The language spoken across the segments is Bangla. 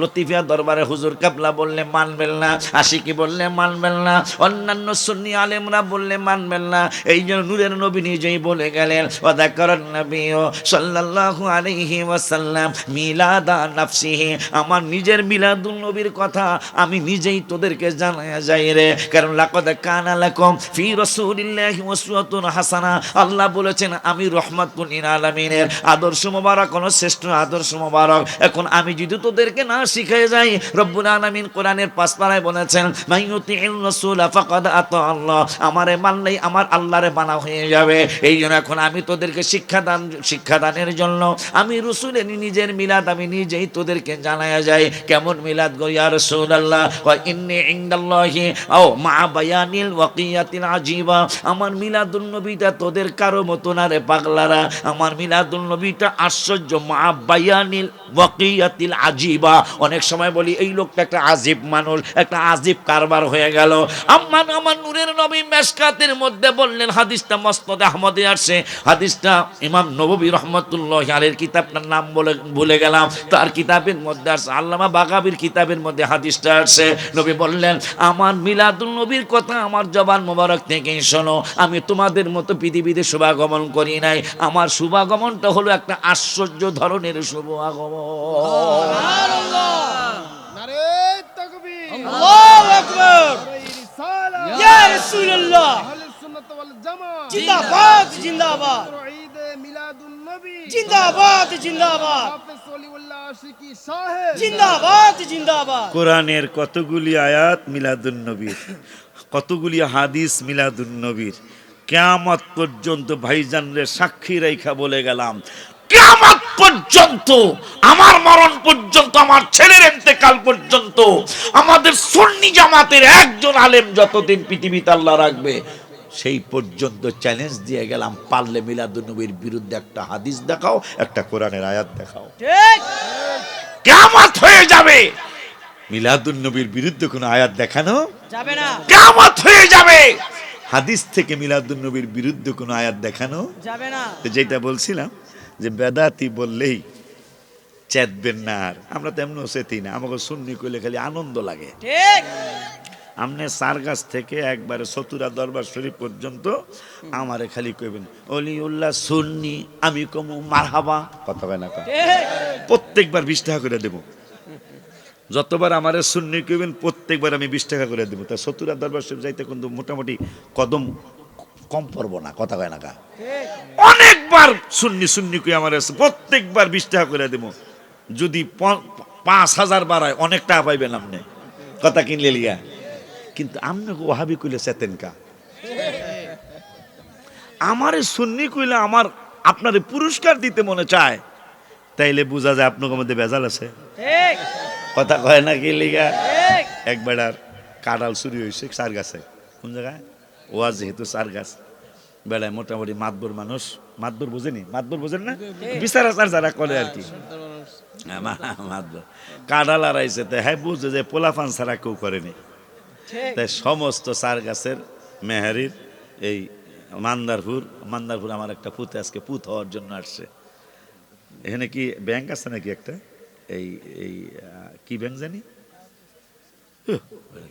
লতিফিয়া দরবারে হুজুর কাবলা বললে মানবেন না, আশিকি বললে মানবেন না, অন্যান্য সুন্নি আলেমরা বললে মানবেন না। এই জন্য নূরের নবী নিজেই বলে গেলেন সাল্লাল্লাহু আলাইহি ওয়াসাল্লাম মিলাদা নাফসিহি। আমার নিজের মিলাদুল নবীর কথা আমি নিজেই তোদেরকে জানায়া যাই রে। কারণ লাকাদ কানা লাকুম ফি রাসূলিল্লাহি উসওয়াতুন হাসানা। আল্লাহ বলেছেন, আমি রহমাতুল লিল আলামিনের আদর্শ মোবারক কোন শ্রেষ্ঠ আদর্শ মোবারক। এখন আমি যদি তোদেরকে না শিখাই যাই। রব্বুল আলামিন কোরআনের পাঁচ পারায় বলেছেন মাইয়ুতিউর রাসূল আতা আল্লাহ। আমারে মানলেই আমার আল্লাহরে হয়ে যাবে। এই জন্য এখন আমি তোদেরকে শিক্ষাদান, শিক্ষাদানের জন্য আমি নিজের মিলাদ আমি নিজেই তোদেরকে যাই। কেমন মিলাদ গো ইয়া রাসূলুল্লাহ? ওয়া ইন্নী ইনদাল্লাহি আও মা বায়ানিল আজিবা আমার মিলাদুন নবীটা তোদের কারও মতো না রে পাগলারা। আমার মিলাদুন নবীটা আশ্চর্য, মা বায়ানিল ওয়াকিয়াতিল আজিবা অনেক সময় বলি, এই লোকটা একটা আজিব মানুষ, একটা আজিব কারবার হয়ে গেল। আমার আমার নূরের নবী মেশকাতের মধ্যে বললেন, হাদিসটা মস্তদ আহমদে আসছে হাদিসটা ইমাম নববী রহমতুল্লাহ আলের কিতাবটার নাম বলে, ভুলে গেলাম। তার কিতাবের মধ্যে আসছে আল্লামা বাগাবির কিতাবের মধ্যে হাদিসটা আসছে নবী বললেন, আমার মিলাদুল নবীর কথা আমার জবান মোবারক থেকেই শোনো। আমি তোমাদের মতো পৃথিবীতে শুভাগমন করি নাই। আমার শুভাগমনটা হলো একটা আশ্চর্য ধরনের শুভ আগমন। ইয়া রাসূলুল্লাহ। জিন্দাবাদ জিন্দাবাদ। জিন্দাবাদ জিন্দাবাদ। জিন্দাবাদ জিন্দাবাদ। কোরআনের কতগুলি আয়াত মিলাদুন নবীর? কতগুলি হাদিস মিলাদুন নবীর? কেয়ামত পর্যন্ত ভাইজানরে সাক্ষী রেখা বলে গেলাম। কেয়ামত পর্যন্ত, আমার মরণ পর্যন্ত, আমার ছেলের এতেকাল পর্যন্ত আমাদের সুন্নি জামাতের একজন আলেম যতদিন পৃথিবীতে আল্লাহ রাখবে সেই পর্যন্ত চ্যালেঞ্জ দিয়ে গেলাম পারলে মিলাদুন নবীর বিরুদ্ধে একটা হাদিস দেখাও একটা কোরআনের আয়াত দেখাও। ঠিক। কেয়ামত হয়ে যাবে। মিলাদুন্নবীর বিরুদ্ধে কোনো আয়াত দেখানো? যাবে না। কেয়ামত হয়ে যাবে। হাদিস থেকে মিলাদুন্নবীর বিরুদ্ধে কোনো আয়াত দেখানো? যাবে না। যেটা বলছিলাম যে বেদাতি বললেই চেতবেন না আর আমরা তেমনও চেতি না আমাকে সুন্নি করলে খালি আনন্দ লাগে। আমনে সারগাছ থেকে একবারে সতুরা দরবার শরীফ পর্যন্ত আমারে খালি কইবেন অলিউল্লাহ সুন্নি আমি কমু মারহাবা। কথা কয় না প্রত্যেকবার বিশ টাকা করে দেবো। যতবার আমারে সুন্নি কইবেন প্রত্যেকবার আমি বিশ টাকা করে দেবো। তা সতুরা দরবার শরীফ যাইতে কিন্তু মোটামুটি কদম কম পড়ব না কথা কয় না কা অনেকবার সুন্নি সুন্নি কই আমার প্রত্যেকবার বিশ টাকা করে দেবো। যদি পাঁচ হাজার বাড়ায় অনেক টাকা পাইবেন আপনি। কথা কিনলে লিয়া। কিন্তু আপনি ওহাবি কইলে চেতেন কা? আমারে সুন্নি কইলে আমার আপনারে পুরস্কার দিতে মনে চায়। তাইলে বোঝা যায় আপনার মধ্যে বেজাল আছে। কথা কয় না কি লিগা? একবার আর কাঁঠাল চুরি হয়েছে সার গাছে। কোন জায়গায়? ওয়া যেহেতু সার গাছ। বেড়ায় মোটামুটি মাতবর মানুষ। মাতবর বোঝেনি? মাতবর বোঝেন না? বিচার আচার যারা করে আর কি। হ্যাঁ, মাতবর আড়াইছে তাই হ্যাঁ বুঝে যে পোলাফান ছাড়া কেউ করেনি। তাই সমস্ত সার গাছের মেহারির এই মান্দারপুর মান্দারপুর আমার একটা পুত আজকে পুত হওয়ার জন্য আসছে। এখানে কি ব্যাংক আছে নাকি একটা? এই এই কি ব্যাংক জানি?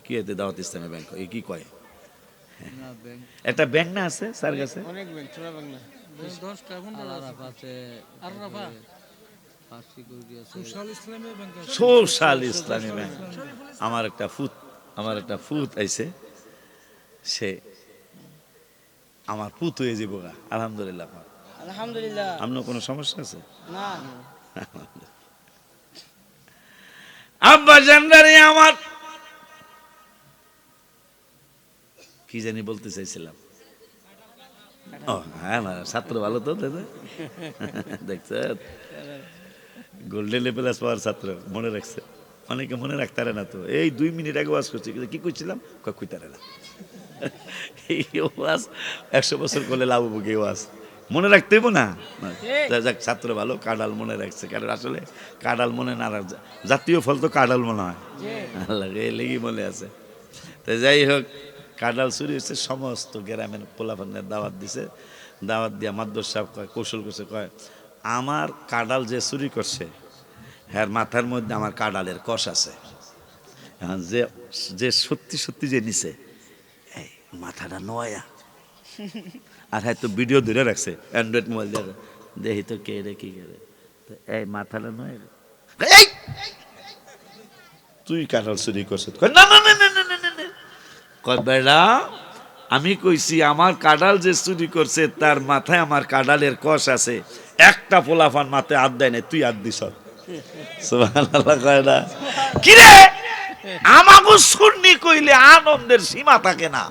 কি এতে দাওয়াত ইসলামী ব্যাংক এই কি কয়? একটা ব্যাংক না আছে স্যার কাছে অনেক ব্যাংক ছোট ব্যাংক না সোশ্যাল ইসলামী ব্যাংক। আমার একটা ফুত আমার একটা ফুত আইছে। সে আমার পুত হয়ে যাব গা, আলহামদুলিল্লাহ আলহামদুলিল্লাহ। আপনার কোনো সমস্যা আছে? না আব্বা জানদারে আমার কি জানি বলতে চাইছিলাম। ও হ্যাঁ না ছাত্র ভালো তো দাদা দেখছে গোল্ডেন লেভেল পাওয়ার ছাত্র মনে রাখছে। অনেকে মনে রাখতারে না তো। এই দুই মিনিট আগে ওয়াজ করছি কিন্তু কী করছিলাম? কইতারে না। এই ওয়াজ একশো বছর করলে লাভ হব কি ওয়াজ? মনে রাখতে হইবো না। যাক ছাত্র ভালো কাডাল মনে রাখছে। কারণ আসলে কাডাল মনে না রাখ জাতীয় ফল তো কাডাল মনে হয়। আল্লাহ এই লেগেই মনে আছে। তো যাই হোক কাডাল চুরি হচ্ছে সমস্ত গ্রামের পোলাপানের দাওয়াত দিছে। দাওয়াত দিয়া মাদ্দর সাহেব কয় কৌশল করছে কয় আমার কাডাল যে চুরি করছে হ্যাঁ মাথার মধ্যে আমার কাডালের কষ আছে। যে যে সত্যি সত্যি যে নিছে এই মাথাটা নয়া আর হ্যাঁ তো ভিডিও ধরে রাখছে অ্যান্ড্রয়েড মোবাইল দিয়ে দেখি তো কে রে কি করে। এই মাথাটা নয়। এই! তুই কাঁঠাল চুরি করছিস। কয়, না আমি কইছি আমার কাডাল যে চুরি করছে তার মাথায় আমার কাডালের কষ আছে। একটা পোলাফান মাথায় হাত দেয় না তুই হাত দিস সুবহানাল্লাহ কয় না। কি রে আমাকে শুননি কইলে আনন্দের সীমা থাকে না।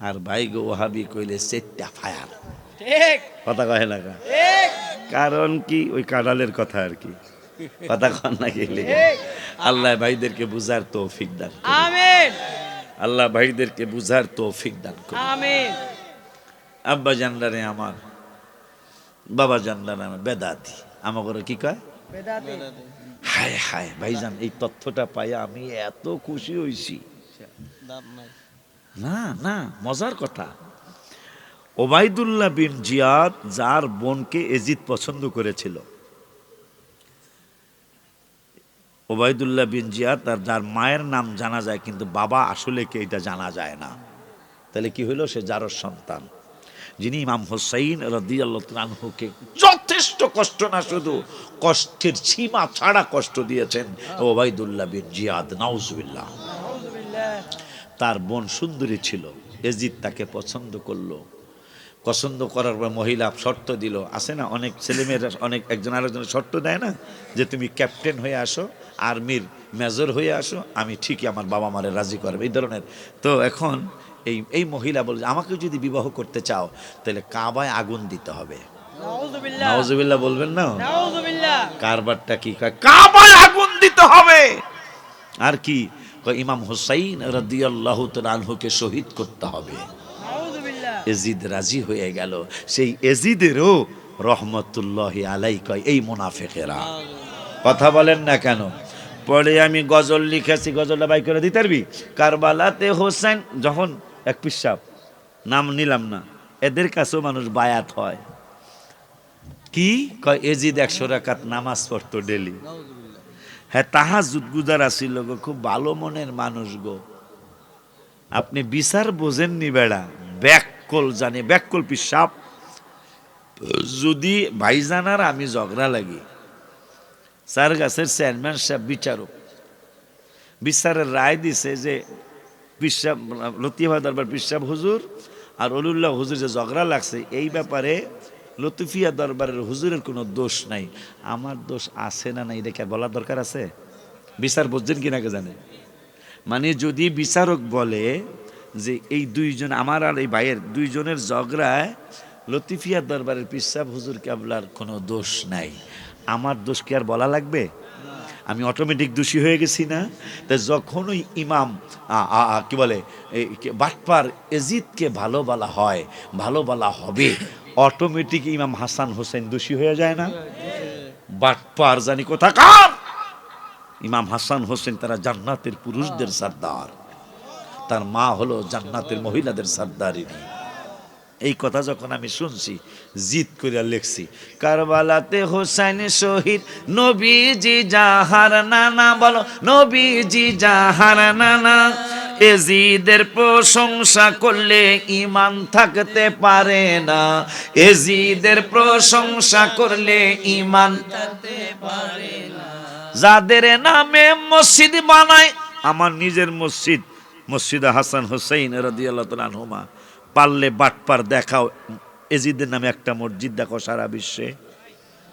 আর ভাই গো ওহাবি কইলে সেটটা ফায়ার। ঠিক। কথা কয় না ঠিক। কারণ কি? ওই কাডালের কথা আর কি। কথা কন না গেলে আল্লাহ ভাইদেরকে বুঝার তৌফিক দান আমিন। আল্লাহ ভাইদেরকে বুঝার তৌফিক দান করুন। আমিন। আব্বা জানলারে আমার। বাবা জানলারে আমার বেদাতি। আমাকে কি কয়? হায় হায় ভাইজান এই তথ্যটা পাই আমি এত খুশি হইছি। না না মজার কথা। ওবায়দুল্লাহ বিন জিয়াদ যার বোনকে এজিদ পছন্দ করেছিল। ওবায়দুল্লাহ বিন জিয়াদ তার যার মায়ের নাম জানা যায় কিন্তু বাবা আসলে কে এটা জানা যায় না। তাহলে কি হইল? সে যারর সন্তান। যিনি ইমাম হোসাইন রদিয়াল্লাহকে যথেষ্ট কষ্ট না শুধু কষ্টের সীমা ছাড়া কষ্ট দিয়েছেন ওবায়দুল্লাহ বিন জিয়াদ নাউজুবিল্লাহ। তার বোন সুন্দরী ছিল এজিদ তাকে পছন্দ করল। পছন্দ করার পর মহিলা শর্ত দিল আসে না অনেক ছেলেমেয়েরা অনেক একজন আরেকজনের শর্ত দেয় না যে তুমি ক্যাপ্টেন হয়ে আসো আর্মির মেজর হয়ে আসো আমি ঠিকই আমার বাবা মারে রাজি করবে এই ধরনের। তো এখন এই এই মহিলা বলে আমাকে যদি বিবাহ করতে চাও তাহলে কাবায় আগুন দিতে হবে। নাউযুবিল্লাহ বলবেন না? কারবারটা কি? কয় কাবায় আগুন দিতে হবে। আর কি? ইমাম হুসাইন রাদিয়াল্লাহু আনহুকে শহীদ করতে হবে। এজিদ রাজি হয়ে গেল। সেই এজিদেরও রহমতুল্লাহ আলাই কয় এই মুনাফেকেরা। কথা বলেন না কেন? পরে আমি গজল লিখেছি গজলটা বাই করে দিতে পারবি? কারবালাতে হোসেন যখন এক পিসাব নাম নিলাম না। এদের কাছেও মানুষ বায়াত হয়। কি? কয় এজিদ একশো রাকাত নামাজ পড়তো ডেলি হ্যাঁ তাহা গুজার আসিল গো খুব ভালো মনের মানুষ গো। আপনি বিচার বোঝেননি বেড়া। ব্যাককল জানি ব্যাককল পিসাব যদি ভাইজানার আমি ঝগড়া লাগি স্যার গাছের চেয়ারম্যান সাহেব বিচারক। বিচারের রায় দিছে যে পিসাব, লতিফা দরবার পিসাব হুজুর আর অলিউল্লাহ হুজুর যে ঝগড়া লাগছে, এই ব্যাপারে লতিফিয়া দরবারের হুজুরের কোনো দোষ নাই। আমার দোষ আছে না নাই, এটা বলার দরকার আছে? বিচার বুঝছেন কিনা কে জানে? মানে যদি বিচারক বলে যে এই দুইজন, আমার আর এই ভাইয়ের দুইজনের ঝগড়ায় লতিফিয়া দরবারের পিসাব হুজুর কেবলার কোনো দোষ নাই। আমার দোষ কি আর বলা লাগবে? আমি অটোমেটিক দোষী হয়ে গেছি না। তা যখন ওই ইমাম কি বলে বাটপার এজিদকে ভালো বলা হয় ভালো বলা হবে অটোমেটিক ইমাম হাসান হোসেন দোষী হয়ে যায় না। বাটপার জানি কোথাকার! ইমাম হাসান হোসেন তারা জান্নাতের পুরুষদের সর্দার তার মা হলো জান্নাতের মহিলাদের সর্দারিনী এই কথা যখন আমি শুনছি, জিদ করিয়া লিখছি, কারবালাতে হোসেন শহীদ, নবীজি জাহার নানা, বলো, নবীজি জাহার নানা এজিদের প্রশংসা করলে ইমান থাকতে পারে না এজিদের প্রশংসা করলে ইমান থাকতে পারে না। যাদের নামে মসজিদ বানায়, আমার নিজের মসজিদ মসজিদ হাসান হোসেন রাদিয়াল্লাহু তাআলা আনহুমা পারলে বাটপার দেখাও। এজিদের নামে একটা মসজিদ দেখো সারা বিশ্বে।